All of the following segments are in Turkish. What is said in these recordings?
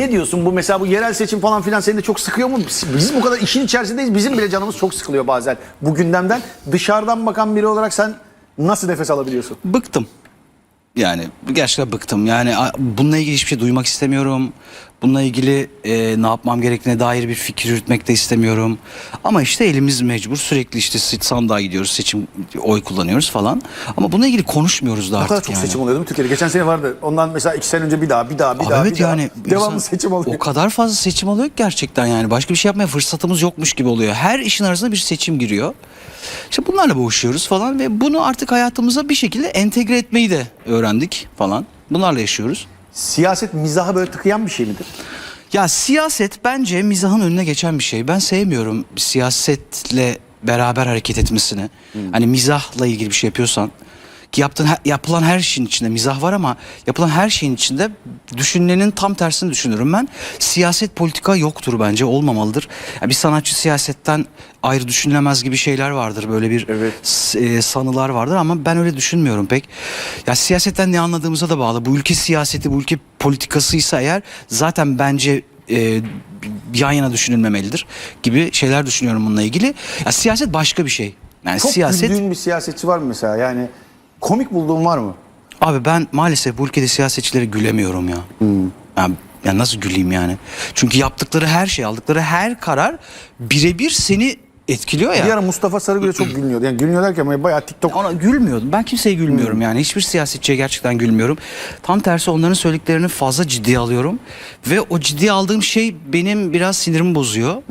Ne diyorsun bu mesela bu yerel seçim falan filan seni de çok sıkıyor mu? Biz, bu kadar işin içerisindeyiz. Bizim bile canımız çok sıkılıyor bazen bu gündemden. Dışarıdan bakan biri olarak sen nasıl nefes alabiliyorsun? Bıktım. Yani gerçekten bıktım. Yani a- bununla ilgili hiçbir şey duymak istemiyorum. Bununla ilgili e, ne yapmam gerektiğine dair bir fikir yürütmek de istemiyorum. Ama işte elimiz mecbur. Sürekli işte sandığa gidiyoruz, seçim oy kullanıyoruz falan. Ama bununla ilgili konuşmuyoruz da O artık kadar çok yani. seçim oluyor değil mi Türkiye'de? Geçen sene vardı. Ondan mesela iki sene önce bir daha, bir daha, bir Abi daha, evet bir daha. yani Devamlı insan- seçim oluyor. O kadar fazla seçim oluyor ki gerçekten yani. Başka bir şey yapmaya fırsatımız yokmuş gibi oluyor. Her işin arasında bir seçim giriyor. İşte bunlarla boğuşuyoruz falan ve bunu artık hayatımıza bir şekilde entegre etmeyi de öğrendik falan. Bunlarla yaşıyoruz. Siyaset mizaha böyle tıkayan bir şey midir? Ya siyaset bence mizahın önüne geçen bir şey. Ben sevmiyorum siyasetle beraber hareket etmesini. Hani mizahla ilgili bir şey yapıyorsan ki yaptığın yapılan her şeyin içinde mizah var ama yapılan her şeyin içinde düşünülenin tam tersini düşünürüm ben. Siyaset politika yoktur bence olmamalıdır. Ya bir sanatçı siyasetten ayrı düşünülemez gibi şeyler vardır. Böyle bir Evet. e, sanılar vardır ama ben öyle düşünmüyorum pek. Ya siyasetten ne anladığımıza da bağlı. Bu ülke siyaseti, bu ülke politikasıysa eğer zaten bence e, yan yana düşünülmemelidir gibi şeyler düşünüyorum bununla ilgili. Ya siyaset başka bir şey. Yani Çok siyaset güldüğün bir siyasetçi var mı mesela? Yani komik bulduğun var mı? abi ben maalesef bu ülkede siyasetçilere gülemiyorum ya. Yani, ya nasıl güleyim yani? Çünkü yaptıkları her şey, aldıkları her karar birebir seni etkiliyor ya. Bir ara Mustafa Sarıgül'e çok gülünüyordu. Yani gülünüyor derken bayağı TikTok Ona gülmüyordum. Ben kimseye gülmüyorum yani. Hiçbir siyasetçiye gerçekten gülmüyorum. Tam tersi onların söylediklerini fazla ciddiye alıyorum. Ve o ciddiye aldığım şey benim biraz sinirimi bozuyor.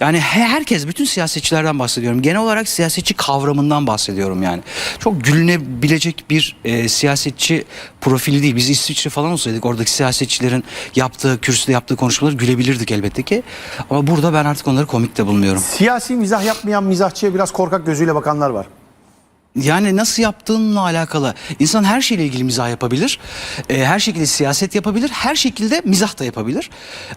Yani he- herkes, bütün siyasetçilerden bahsediyorum. Genel olarak siyasetçi kavramından bahsediyorum yani. Çok gülünebilecek bir e, siyasetçi profili değil. Biz İsviçre falan olsaydık oradaki siyasetçilerin yaptığı, kürsüde yaptığı konuşmaları gülebilirdik elbette ki. Ama burada ben artık onları komik de bulmuyorum. Siyasi mizah yapmayan mizahçıya biraz korkak gözüyle bakanlar var. Yani nasıl yaptığınla alakalı. İnsan her şeyle ilgili mizah yapabilir. Ee, her şekilde siyaset yapabilir. Her şekilde mizah da yapabilir.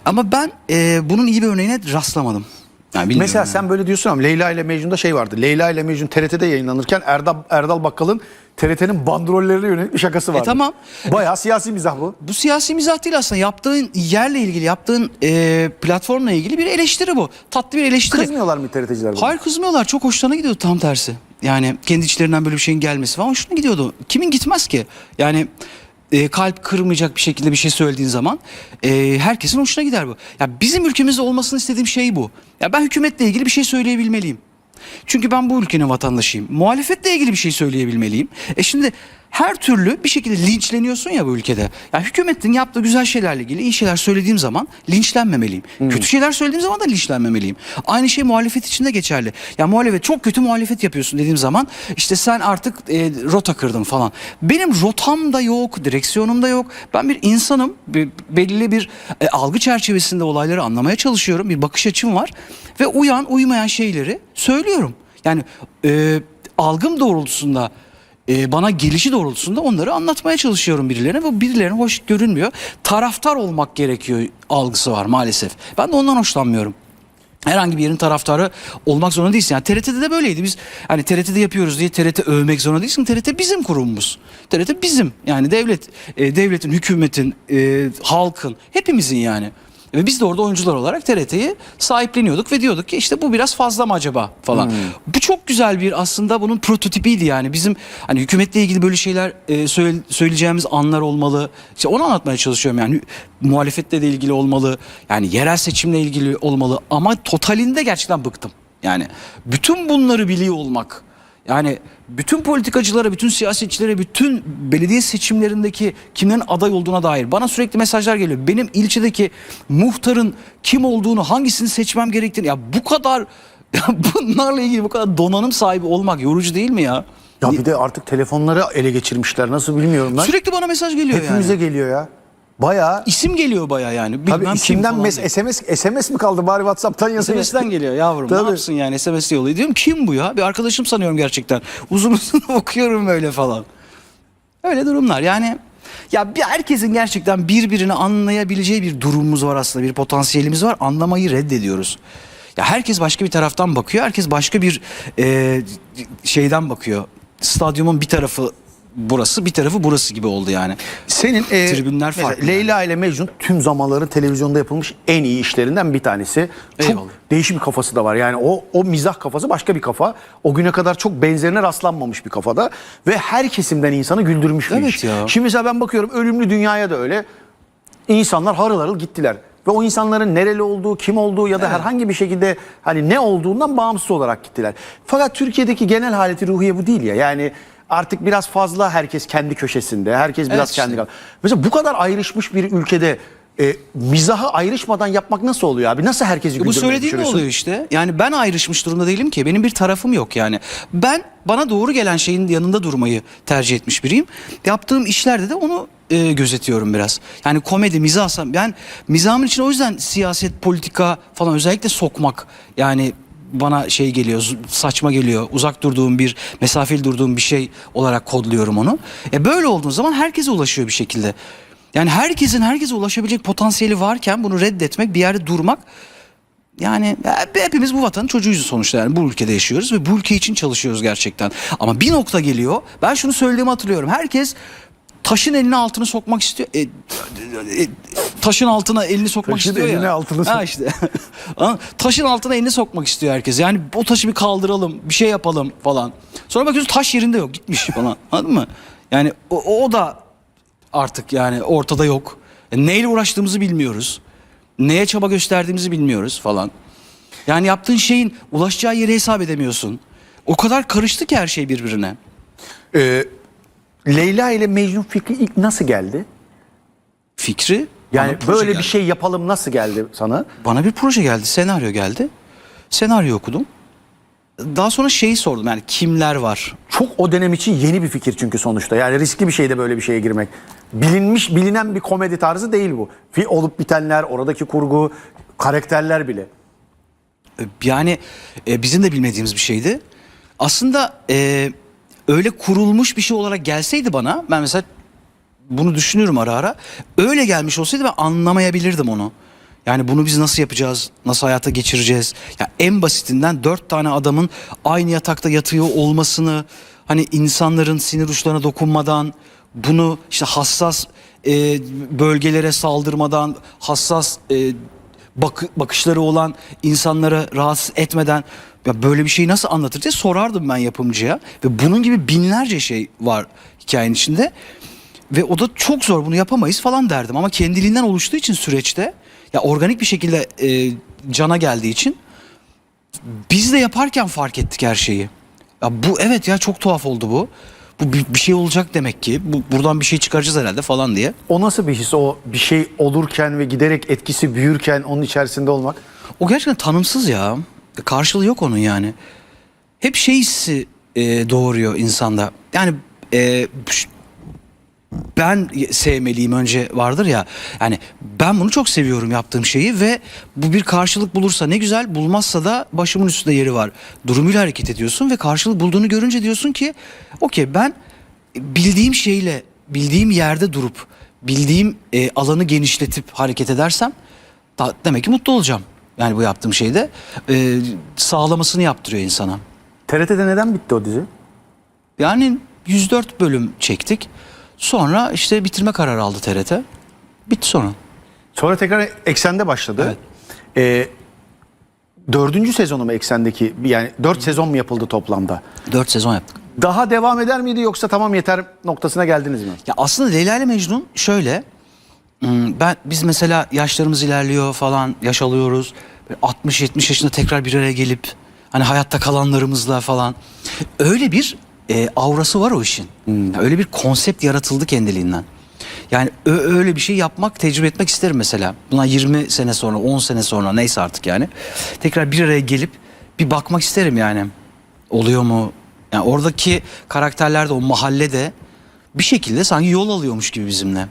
Ama ben e, bunun iyi bir örneğine rastlamadım. Yani bilmiyorum Mesela yani. sen böyle diyorsun ama Leyla ile Mecnun'da şey vardı. Leyla ile Mecnun TRT'de yayınlanırken Erdal, Erdal Bakkal'ın TRT'nin bandrollerine yönelik bir şakası vardı. E, tamam. Bayağı siyasi mizah bu. Bu siyasi mizah değil aslında. Yaptığın yerle ilgili, yaptığın e, platformla ilgili bir eleştiri bu. Tatlı bir eleştiri. Kızmıyorlar mı TRT'ciler buna? Hayır kızmıyorlar. Çok hoşlarına gidiyordu tam tersi. Yani kendi içlerinden böyle bir şeyin gelmesi falan hoşuna gidiyordu. Kimin gitmez ki? Yani e, kalp kırmayacak bir şekilde bir şey söylediğin zaman e, herkesin hoşuna gider bu. Ya bizim ülkemizde olmasını istediğim şey bu. Ya ben hükümetle ilgili bir şey söyleyebilmeliyim. Çünkü ben bu ülkenin vatandaşıyım. Muhalefetle ilgili bir şey söyleyebilmeliyim. E şimdi her türlü bir şekilde linçleniyorsun ya bu ülkede. Ya hükümetin yaptığı güzel şeylerle ilgili iyi şeyler söylediğim zaman linçlenmemeliyim. Kötü şeyler söylediğim zaman da linçlenmemeliyim. Aynı şey muhalefet için de geçerli. Ya muhalefet çok kötü muhalefet yapıyorsun dediğim zaman işte sen artık e, rota kırdın falan. Benim rotam da yok, direksiyonum da yok. Ben bir insanım. Bir- belli bir e, algı çerçevesinde olayları anlamaya çalışıyorum. Bir bakış açım var ve uyan uymayan şeyleri söylüyorum. Yani e, algım doğrultusunda e, bana gelişi doğrultusunda onları anlatmaya çalışıyorum birilerine ve birilerine hoş görünmüyor. Taraftar olmak gerekiyor algısı var maalesef. Ben de ondan hoşlanmıyorum. Herhangi bir yerin taraftarı olmak zorunda değilsin. Yani TRT'de de böyleydi. Biz hani TRT'de yapıyoruz diye TRT övmek zorunda değilsin. TRT bizim kurumumuz. TRT bizim. Yani devlet, e, devletin, hükümetin, e, halkın, hepimizin yani. Ve biz de orada oyuncular olarak TRT'yi sahipleniyorduk ve diyorduk ki işte bu biraz fazla mı acaba falan. Bu çok güzel bir aslında bunun prototipiydi yani. Bizim hani hükümetle ilgili böyle şeyler e, söyle- söyleyeceğimiz anlar olmalı. İşte onu anlatmaya çalışıyorum yani. Muhalefetle de ilgili olmalı. Yani yerel seçimle ilgili olmalı ama totalinde gerçekten bıktım. Yani bütün bunları biliyor olmak. Yani bütün politikacılara, bütün siyasetçilere, bütün belediye seçimlerindeki kimlerin aday olduğuna dair bana sürekli mesajlar geliyor. Benim ilçedeki muhtarın kim olduğunu, hangisini seçmem gerektiğini ya bu kadar ya bunlarla ilgili bu kadar donanım sahibi olmak yorucu değil mi ya? Ya bir de artık telefonları ele geçirmişler. Nasıl bilmiyorum ben. Sürekli bana mesaj geliyor Hepimize yani. geliyor ya. Bayağı. İsim geliyor baya yani. Bilmem Tabii kim isimden falan mes- diye. SMS SMS mi kaldı bari WhatsApp'tan yazıyor. SMS'den geliyor yavrum. Ne yapsın yani SMS yolluyor. Diyorum kim bu ya? Bir arkadaşım sanıyorum gerçekten. Uzun uzun okuyorum böyle falan. Öyle durumlar yani. Ya bir herkesin gerçekten birbirini anlayabileceği bir durumumuz var aslında. Bir potansiyelimiz var. Anlamayı reddediyoruz. Ya herkes başka bir taraftan bakıyor. Herkes başka bir e, şeyden bakıyor. Stadyumun bir tarafı burası bir tarafı burası gibi oldu yani. Senin e, Tribünler farklı Leyla ile Mecnun tüm zamanların televizyonda yapılmış en iyi işlerinden bir tanesi. Çok Eyvallah. değişik bir kafası da var. Yani o o mizah kafası başka bir kafa. O güne kadar çok benzerine rastlanmamış bir kafada ve her kesimden insanı güldürmüş bir Evet iş. ya. Şimdi mesela ben bakıyorum ölümlü dünyaya da öyle. İnsanlar harıl harıl gittiler. Ve o insanların nereli olduğu, kim olduğu ya da herhangi bir şekilde hani ne olduğundan bağımsız olarak gittiler. Fakat Türkiye'deki genel haleti ruhiye bu değil ya. Yani artık biraz fazla herkes kendi köşesinde, herkes biraz Evet işte. kendi... Mesela bu kadar ayrışmış bir ülkede e, mizahı ayrışmadan yapmak nasıl oluyor abi? Nasıl herkesi Bu güldürmeyi söylediğin ne oluyor işte. Yani ben ayrışmış durumda değilim ki. Benim bir tarafım yok yani. Ben bana doğru gelen şeyin yanında durmayı tercih etmiş biriyim. Yaptığım işlerde de onu e, gözetiyorum biraz. Yani komedi, mizah. Ben mizahımın için o yüzden siyaset, politika falan özellikle sokmak. Yani bana şey geliyor, saçma geliyor. Uzak durduğum bir, mesafeli durduğum bir şey olarak kodluyorum onu. E böyle olduğun zaman herkese ulaşıyor bir şekilde. Yani herkesin herkese ulaşabilecek potansiyeli varken bunu reddetmek, bir yerde durmak yani hepimiz bu vatanın çocuğuyuz sonuçta yani bu ülkede yaşıyoruz ve bu ülke için çalışıyoruz gerçekten. Ama bir nokta geliyor. Ben şunu söylediğimi hatırlıyorum. Herkes taşın eline altını sokmak istiyor. E, e, taşın altına elini sokmak Taşın istiyor eline ya. altını sok- Ha işte. Taşın altına elini sokmak istiyor herkes. Yani o taşı bir kaldıralım, bir şey yapalım falan. Sonra bakıyorsun taş yerinde yok, gitmiş falan. Anladın mı? Yani o, o da artık yani ortada yok. E, neyle uğraştığımızı bilmiyoruz. Neye çaba gösterdiğimizi bilmiyoruz falan. Yani yaptığın şeyin ulaşacağı yeri hesap edemiyorsun. O kadar karıştı ki her şey birbirine. E, Leyla ile Mecnun fikri ilk nasıl geldi? Fikri Yani bana böyle bir geldi. şey yapalım nasıl geldi sana? Bana bir proje geldi, senaryo geldi. Senaryo okudum. Daha sonra şeyi sordum yani kimler var? Çok o dönem için yeni bir fikir çünkü sonuçta. Yani riskli bir şeyde böyle bir şeye girmek. Bilinmiş, bilinen bir komedi tarzı değil bu. Fi- Olup bitenler, oradaki kurgu, karakterler bile. E, Yani e, bizim de bilmediğimiz bir şeydi. Aslında e, öyle kurulmuş bir şey olarak gelseydi bana ben mesela bunu düşünüyorum ara ara. Öyle gelmiş olsaydı ben anlamayabilirdim onu. Yani bunu biz nasıl yapacağız? Nasıl hayata geçireceğiz? Ya en basitinden dört tane adamın aynı yatakta yatıyor olmasını hani insanların sinir uçlarına dokunmadan bunu işte hassas e, bölgelere saldırmadan hassas e, bakı- bakışları olan insanlara rahatsız etmeden ya böyle bir şeyi nasıl anlatır diye sorardım ben yapımcıya ve bunun gibi binlerce şey var hikayenin içinde. Ve o da çok zor bunu yapamayız falan derdim ama kendiliğinden oluştuğu için süreçte ya organik bir şekilde e, cana geldiği için biz de yaparken fark ettik her şeyi. Ya bu evet ya çok tuhaf oldu bu. Bu bir, bir şey olacak demek ki. Bu, buradan bir şey çıkaracağız herhalde falan diye. O nasıl bir his? O bir şey olurken ve giderek etkisi büyürken onun içerisinde olmak. O gerçekten tanımsız ya. Karşılığı yok onun yani. Hep şey hissi e, doğuruyor insanda. Yani e, ben sevmeliyim önce vardır ya. Yani ben bunu çok seviyorum yaptığım şeyi ve bu bir karşılık bulursa ne güzel bulmazsa da başımın üstünde yeri var. Durumuyla hareket ediyorsun ve karşılık bulduğunu görünce diyorsun ki okey ben bildiğim şeyle bildiğim yerde durup bildiğim e, alanı genişletip hareket edersem da, demek ki mutlu olacağım. Yani bu yaptığım şeyde e, sağlamasını yaptırıyor insana. TRT'de neden bitti o dizi? Yani 104 bölüm çektik. Sonra işte bitirme kararı aldı TRT. Bitti sonra. Sonra tekrar Eksen'de başladı. Evet. Ee, dördüncü sezonu mu Eksen'deki? Yani dört sezon mu yapıldı toplamda? 4 sezon yaptık. Daha devam eder miydi yoksa tamam yeter noktasına geldiniz mi? Ya aslında Leyla ile Mecnun şöyle. hmm, Ben biz mesela yaşlarımız ilerliyor falan, yaş alıyoruz. 60-70 yaşında tekrar bir araya gelip hani hayatta kalanlarımızla falan. Öyle bir e, aurası var o işin. Öyle bir konsept yaratıldı kendiliğinden. Yani öyle bir şey yapmak, tecrübe etmek isterim mesela. Buna 20 sene sonra, 10 sene sonra neyse artık yani. Tekrar bir araya gelip bir bakmak isterim yani. Oluyor mu? Yani oradaki karakterler de o mahallede bir şekilde sanki yol alıyormuş gibi bizimle.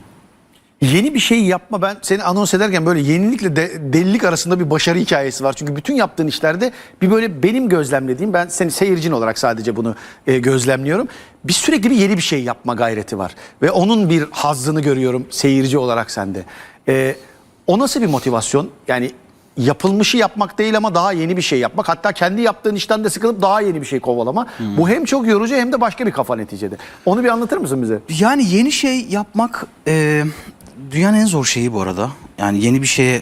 Yeni bir şey yapma ben seni anons ederken böyle yenilikle de, delilik arasında bir başarı hikayesi var. Çünkü bütün yaptığın işlerde bir böyle benim gözlemlediğim ben seni seyircin olarak sadece bunu e, gözlemliyorum. Bir sürekli bir yeni bir şey yapma gayreti var. Ve onun bir hazzını görüyorum seyirci olarak sende. E, o nasıl bir motivasyon? Yani yapılmışı yapmak değil ama daha yeni bir şey yapmak. Hatta kendi yaptığın işten de sıkılıp daha yeni bir şey kovalama. Bu hem çok yorucu hem de başka bir kafa neticede. Onu bir anlatır mısın bize? Yani yeni şey yapmak e, dünyanın en zor şeyi bu arada. Yani yeni bir şeye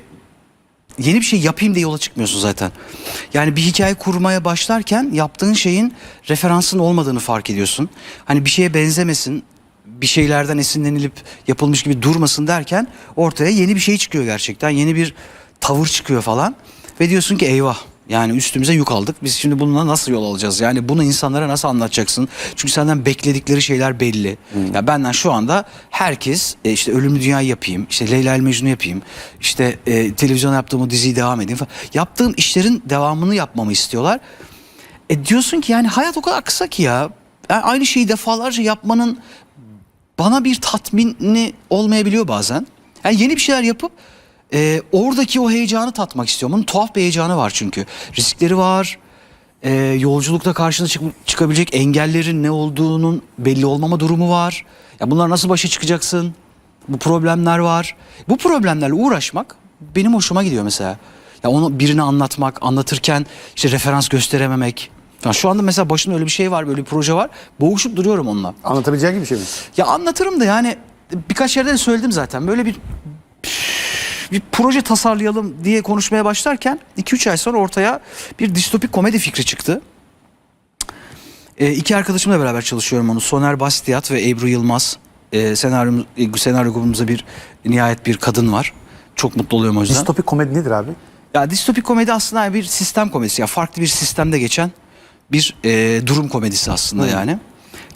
yeni bir şey yapayım diye yola çıkmıyorsun zaten. Yani bir hikaye kurmaya başlarken yaptığın şeyin referansın olmadığını fark ediyorsun. Hani bir şeye benzemesin, bir şeylerden esinlenilip yapılmış gibi durmasın derken ortaya yeni bir şey çıkıyor gerçekten. Yeni bir tavır çıkıyor falan. Ve diyorsun ki eyvah yani üstümüze yük aldık. Biz şimdi bununla nasıl yol alacağız? Yani bunu insanlara nasıl anlatacaksın? Çünkü senden bekledikleri şeyler belli. Ya benden şu anda herkes e, işte Ölümlü Dünya yapayım, işte Leyla ile Mecnun yapayım, işte e, televizyona yaptığım o diziyi devam edeyim falan. Yaptığım işlerin devamını yapmamı istiyorlar. E diyorsun ki yani hayat o kadar kısa ki ya. Yani aynı şeyi defalarca yapmanın bana bir tatmini olmayabiliyor bazen. Yani yeni bir şeyler yapıp e, oradaki o heyecanı tatmak istiyorum. Bunun tuhaf bir heyecanı var çünkü. Riskleri var. E, yolculukta karşına çık- çıkabilecek engellerin ne olduğunun belli olmama durumu var. Ya bunlar nasıl başa çıkacaksın? Bu problemler var. Bu problemlerle uğraşmak benim hoşuma gidiyor mesela. Ya onu birine anlatmak, anlatırken işte referans gösterememek. Ya şu anda mesela başımda öyle bir şey var, böyle bir proje var. Boğuşup duruyorum onunla. Anlatabileceğin gibi bir şey mi? Ya anlatırım da yani birkaç yerde de söyledim zaten. Böyle bir bir proje tasarlayalım diye konuşmaya başlarken 2-3 ay sonra ortaya bir distopik komedi fikri çıktı. E, iki arkadaşımla beraber çalışıyorum onu. Soner Bastiat ve Ebru Yılmaz. E, senaryo, e, senaryo grubumuzda bir nihayet bir kadın var. Çok mutlu oluyorum o yüzden. Distopik komedi nedir abi? Ya distopik komedi aslında bir sistem komedisi. Ya farklı bir sistemde geçen bir e, durum komedisi aslında yani.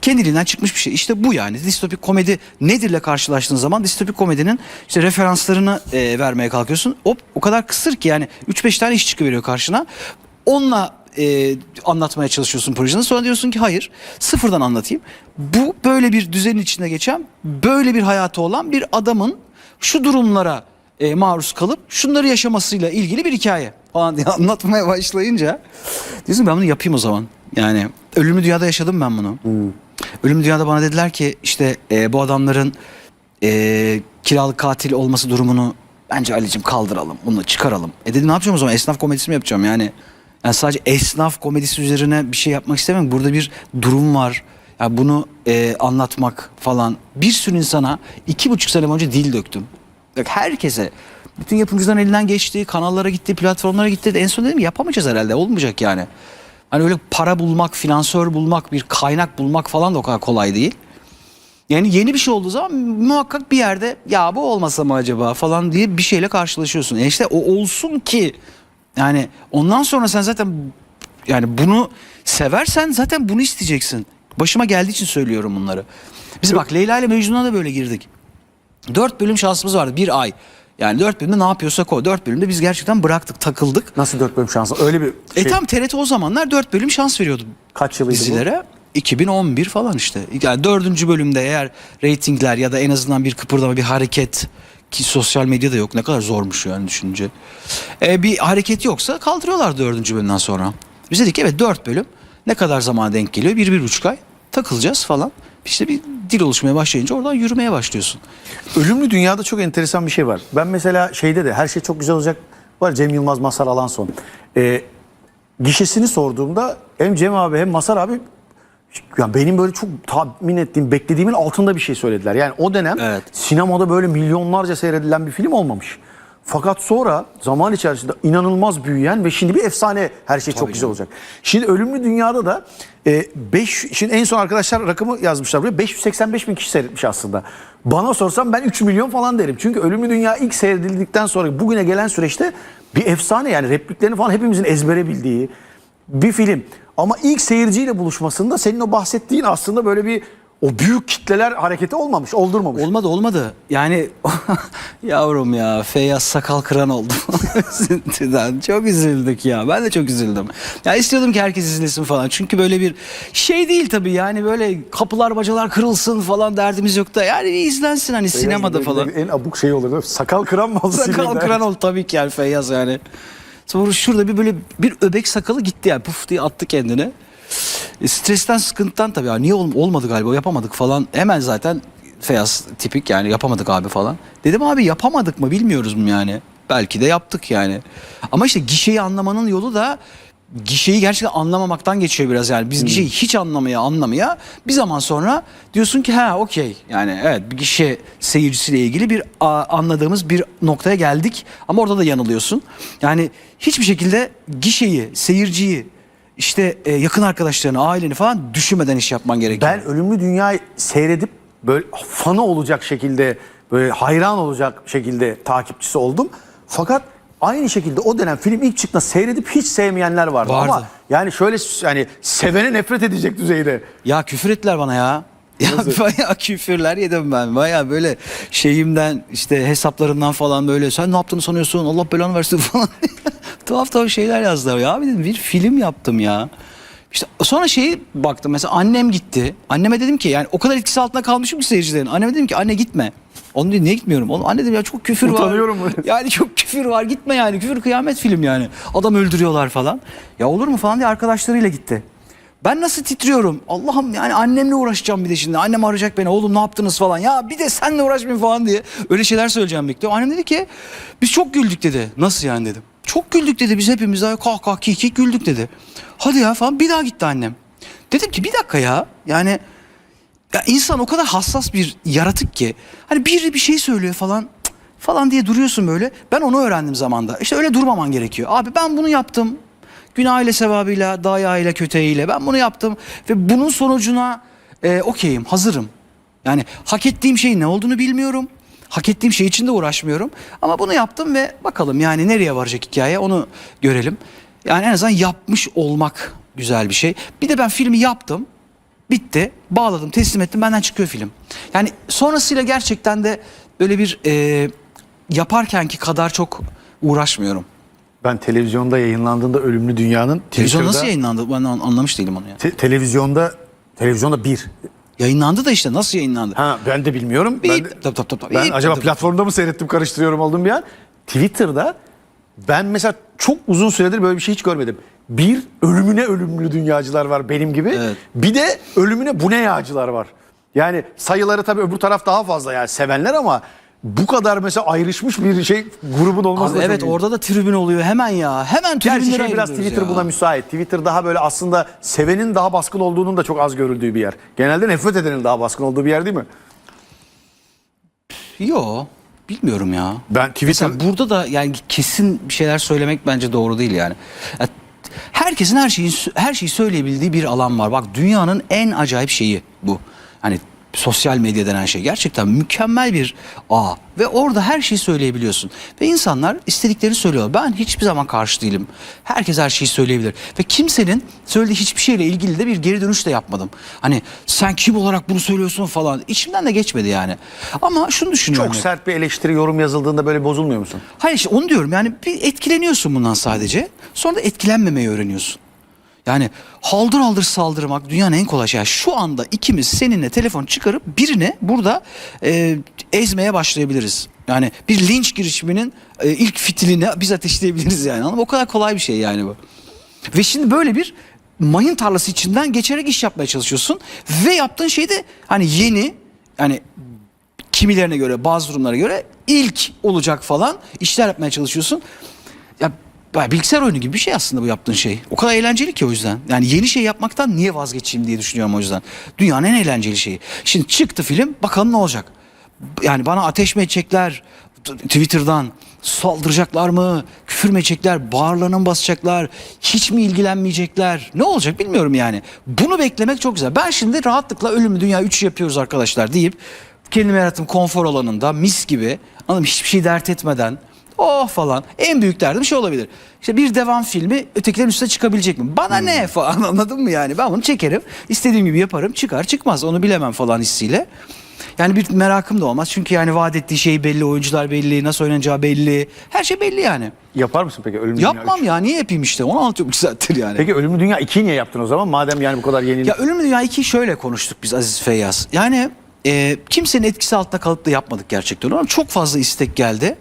Kendiliğinden çıkmış bir şey. İşte bu yani. Distopik komedi nedirle karşılaştığın zaman distopik komedinin işte referanslarını e, vermeye kalkıyorsun. O, o kadar kısır ki yani 3-5 tane iş çıkıveriyor karşına. Onunla e, anlatmaya çalışıyorsun projeni. Sonra diyorsun ki hayır sıfırdan anlatayım. Bu böyle bir düzenin içinde geçen böyle bir hayatı olan bir adamın şu durumlara e, maruz kalıp şunları yaşamasıyla ilgili bir hikaye falan diye anlatmaya başlayınca diyorsun ben bunu yapayım o zaman. Yani ölümlü dünyada yaşadım ben bunu. Ölümlü dünyada bana dediler ki işte e, bu adamların e, kiralık katil olması durumunu bence Ali'cim kaldıralım. Bunu çıkaralım. E dedim ne yapacağım o zaman? Esnaf komedisi mi yapacağım yani? Yani sadece esnaf komedisi üzerine bir şey yapmak istemem. Burada bir durum var. Ya bunu e, anlatmak falan. Bir sürü insana iki buçuk sene boyunca dil döktüm. Herkese. Bütün yapımcıların elinden geçti, kanallara gitti, platformlara gitti. En son dedim yapamayacağız herhalde. Olmayacak yani. Hani öyle para bulmak, finansör bulmak, bir kaynak bulmak falan da o kadar kolay değil. Yani yeni bir şey olduğu zaman muhakkak bir yerde ya bu olmasa mı acaba falan diye bir şeyle karşılaşıyorsun. E işte o olsun ki yani ondan sonra sen zaten yani bunu seversen zaten bunu isteyeceksin. Başıma geldiği için söylüyorum bunları. Biz bak Leyla ile Mecnun'a da böyle girdik. Dört bölüm şansımız vardı bir ay. Yani dört bölümde ne yapıyorsak o. Dört bölümde biz gerçekten bıraktık takıldık. Nasıl dört bölüm şansı? Öyle bir şey. E tam TRT o zamanlar dört bölüm şans veriyordu Kaç yılıydı bu? dizilere. 2011 falan işte. Yani dördüncü bölümde eğer reytingler ya da en azından bir kıpırdama bir hareket ki sosyal medyada yok ne kadar zormuş yani düşününce. E, bir hareket yoksa kaldırıyorlar dördüncü bölümden sonra. Biz dedik evet dört bölüm ne kadar zaman denk geliyor? Bir, bir buçuk ay takılacağız falan. İşte bir dil oluşmaya başlayınca oradan yürümeye başlıyorsun. Ölümlü dünyada çok enteresan bir şey var. Ben mesela şeyde de her şey çok güzel olacak. Var Cem Yılmaz, Masar Alanson. Ee, gişesini sorduğumda hem Cem abi hem Masar abi ya benim böyle çok tahmin ettiğim, beklediğimin altında bir şey söylediler. Yani o dönem Evet. sinemada böyle milyonlarca seyredilen bir film olmamış. Fakat sonra zaman içerisinde inanılmaz büyüyen ve şimdi bir efsane her şey çok güzel olacak. Şimdi Ölümlü Dünya'da da 5 şimdi en son arkadaşlar rakamı yazmışlar buraya 585 bin kişi seyretmiş aslında. Bana sorsam ben 3 milyon falan derim. Çünkü Ölümlü Dünya ilk seyredildikten sonra bugüne gelen süreçte bir efsane yani repliklerini falan hepimizin ezbere bildiği bir film. Ama ilk seyirciyle buluşmasında senin o bahsettiğin aslında böyle bir o büyük kitleler hareketi olmamış, oldurmamış. Olmadı olmadı. Yani yavrum ya Feyyaz sakal kıran oldu. Üzüntüden. Çok üzüldük ya. Ben de çok üzüldüm. Ya istiyordum ki herkes izlesin falan. Çünkü böyle bir şey değil tabii. Yani böyle kapılar bacalar kırılsın falan derdimiz yok da. Yani bir izlensin hani sinemada Benim falan. En abuk şey olur. değil mi? Sakal kıran mı oldu? Sakal sinirden? kıran oldu tabii ki yani Feyyaz yani. Sonra şurada bir böyle bir öbek sakalı gitti yani puf diye attı kendini. E, stresten sıkıntıdan tabii ya niye ol- olmadı galiba yapamadık falan. Hemen zaten Feyyaz tipik yani yapamadık abi falan. Dedim abi yapamadık mı bilmiyoruz mu yani. Belki de yaptık yani. Ama işte gişeyi anlamanın yolu da gişeyi gerçekten anlamamaktan geçiyor biraz yani. Biz gişeyi hiç anlamaya anlamaya bir zaman sonra diyorsun ki ha okey yani evet bir gişe seyircisiyle ilgili bir a, anladığımız bir noktaya geldik ama orada da yanılıyorsun. Yani hiçbir şekilde gişeyi, seyirciyi işte e, yakın arkadaşlarını, aileni falan düşünmeden iş yapman gerekiyor. Ben Ölümlü Dünya'yı seyredip böyle fanı olacak şekilde böyle hayran olacak şekilde takipçisi oldum. Fakat aynı şekilde o dönem film ilk çıktığında seyredip hiç sevmeyenler vardı. Vardı. Ama yani şöyle yani sevene nefret edecek düzeyde. Ya küfür ettiler bana ya. Ya bayağı küfürler yedim ben. Bayağı böyle şeyimden işte hesaplarımdan falan böyle sen ne yaptığını sanıyorsun Allah belanı versin falan. Tuhaf tuhaf şeyler yazdılar ya. Bir dedim bir film yaptım ya. İşte sonra şeyi baktım mesela annem gitti. Anneme dedim ki yani o kadar etkisi altında kalmışım ki seyircilerin. Anneme dedim ki anne gitme. Onu diyor niye gitmiyorum? Oğlum anne dedim ya çok küfür var. Utanıyorum. Yani çok küfür var gitme yani. Küfür kıyamet film yani. Adam öldürüyorlar falan. Ya olur mu falan diye arkadaşlarıyla gitti. Ben nasıl titriyorum? Allah'ım yani annemle uğraşacağım bir de şimdi. Annem arayacak beni. Oğlum ne yaptınız falan. Ya bir de senle uğraşmayayım falan diye. Öyle şeyler söyleyeceğim bekliyorum. Annem dedi ki biz çok güldük dedi. Nasıl yani dedim. Çok güldük dedi. Biz hepimiz daha kah kah kih kih güldük dedi. Hadi ya falan. Bir daha gitti annem. Dedim ki bir dakika ya. Yani ya insan o kadar hassas bir yaratık ki. Hani biri bir şey söylüyor falan falan diye duruyorsun böyle. Ben onu öğrendim zamanda. İşte öyle durmaman gerekiyor. Abi ben bunu yaptım. Günah ile sevabıyla, dayağıyla, köteğiyle ben bunu yaptım. Ve bunun sonucuna e, okeyim, hazırım. Yani hak ettiğim şeyin ne olduğunu bilmiyorum. Hak ettiğim şey için de uğraşmıyorum. Ama bunu yaptım ve bakalım yani nereye varacak hikaye onu görelim. Yani en azından yapmış olmak güzel bir şey. Bir de ben filmi yaptım. Bitti. Bağladım, teslim ettim. Benden çıkıyor film. Yani sonrasıyla gerçekten de böyle bir e, yaparkenki kadar çok uğraşmıyorum. Ben televizyonda yayınlandığında Ölümlü Dünya'nın Televizyon nasıl yayınlandı? Ben an- anlamış değilim onu ya. Te- televizyonda televizyonda bir. Yayınlandı da işte nasıl yayınlandı? Ha ben de bilmiyorum. Bir- Ben, de- Tabii, tabii, tabii. ben acaba tabii. platformda mı seyrettim karıştırıyorum olduğum bir an. Twitter'da ben mesela çok uzun süredir böyle bir şey hiç görmedim. Bir ölümüne ölümlü dünyacılar var benim gibi. Evet. Bir de ölümüne bu ne yağcılar var. Yani sayıları tabii öbür taraf daha fazla yani sevenler ama bu kadar mesela ayrışmış bir şey grubun olması Abi da evet orada da tribün oluyor hemen ya. Hemen Gerçi tribünlere şu an biraz Twitter ya. buna müsait. Twitter daha böyle aslında sevenin daha baskın olduğunun da çok az görüldüğü bir yer. Genelde nefret edenin daha baskın olduğu bir yer değil mi? Yo bilmiyorum ya. Ben Twitter Mesela burada da yani kesin bir şeyler söylemek bence doğru değil yani. Ya, herkesin her şeyi her şeyi söyleyebildiği bir alan var. Bak dünyanın en acayip şeyi bu. Hani sosyal medya denen şey gerçekten mükemmel bir ağ ve orada her şeyi söyleyebiliyorsun. Ve insanlar istediklerini söylüyorlar. Ben hiçbir zaman karşı değilim. Herkes her şeyi söyleyebilir ve kimsenin söylediği hiçbir şeyle ilgili de bir geri dönüş de yapmadım. Hani sen kim olarak bunu söylüyorsun falan. İçimden de geçmedi yani. Ama şunu düşünüyorum. çok sert bir eleştiri yorum yazıldığında böyle bozulmuyor musun? Hayır işte onu diyorum yani bir etkileniyorsun bundan sadece. Sonra da etkilenmemeyi öğreniyorsun. Yani haldır haldır saldırmak dünyanın en kolay şeyi. Şu anda ikimiz seninle telefon çıkarıp birini burada e, ezmeye başlayabiliriz. Yani bir linç girişiminin e, ilk fitilini biz ateşleyebiliriz yani. Anladın? O kadar kolay bir şey yani bu. Ve şimdi böyle bir mayın tarlası içinden geçerek iş yapmaya çalışıyorsun. Ve yaptığın şey de hani yeni yani kimilerine göre bazı durumlara göre ilk olacak falan işler yapmaya çalışıyorsun. Ya ya bilgisayar oyunu gibi bir şey aslında bu yaptığın şey. O kadar eğlenceli ki o yüzden. Yani yeni şey yapmaktan niye vazgeçeyim diye düşünüyorum o yüzden. Dünyanın en eğlenceli şeyi. Şimdi çıktı film bakalım ne olacak. Yani bana ateş mi edecekler Twitter'dan saldıracaklar mı? Küfür mü edecekler? Bağırlarına mı basacaklar? Hiç mi ilgilenmeyecekler? Ne olacak bilmiyorum yani. Bunu beklemek çok güzel. Ben şimdi rahatlıkla Ölümlü Dünya 3 yapıyoruz arkadaşlar deyip kendime yarattığım konfor alanında mis gibi anladın mı? hiçbir şey dert etmeden oh falan en büyük derdim şey olabilir. İşte bir devam filmi ötekilerin üstüne çıkabilecek mi? Bana ne falan anladın mı yani? Ben bunu çekerim istediğim gibi yaparım çıkar çıkmaz onu bilemem falan hissiyle. Yani bir merakım da olmaz çünkü yani vaat ettiği şey belli, oyuncular belli, nasıl oynanacağı belli. Her şey belli yani. Yapar mısın peki Ölümlü Dünya Yapmam 3? ya niye yapayım işte onu anlatıyorum iki saattir yani. Peki Ölümlü Dünya 2'yi niye yaptın o zaman? Madem yani bu kadar yeni. Ya Ölümlü Dünya 2'yi şöyle konuştuk biz Aziz Feyyaz. Yani e, kimsenin etkisi altında kalıp da yapmadık gerçekten. Ama çok fazla istek geldi.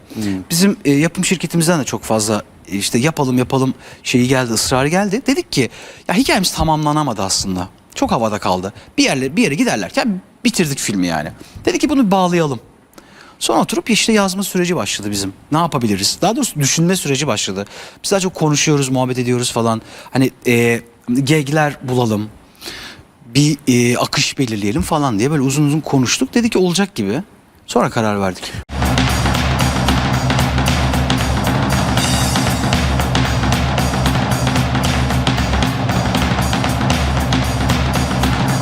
Bizim e, yapım şirketimizden de çok fazla işte yapalım yapalım şeyi geldi, ısrarı geldi. Dedik ki ya hikayemiz tamamlanamadı aslında. Çok havada kaldı. Bir yerle bir yere giderlerken bitirdik filmi yani. Dedik ki bunu bağlayalım. Sonra oturup işte yazma süreci başladı bizim. Ne yapabiliriz? Daha doğrusu düşünme süreci başladı. Biz daha çok konuşuyoruz, muhabbet ediyoruz falan. Hani e, gegler bulalım. Bir e, akış belirleyelim falan diye böyle uzun uzun konuştuk. Dedi ki olacak gibi. Sonra karar verdik.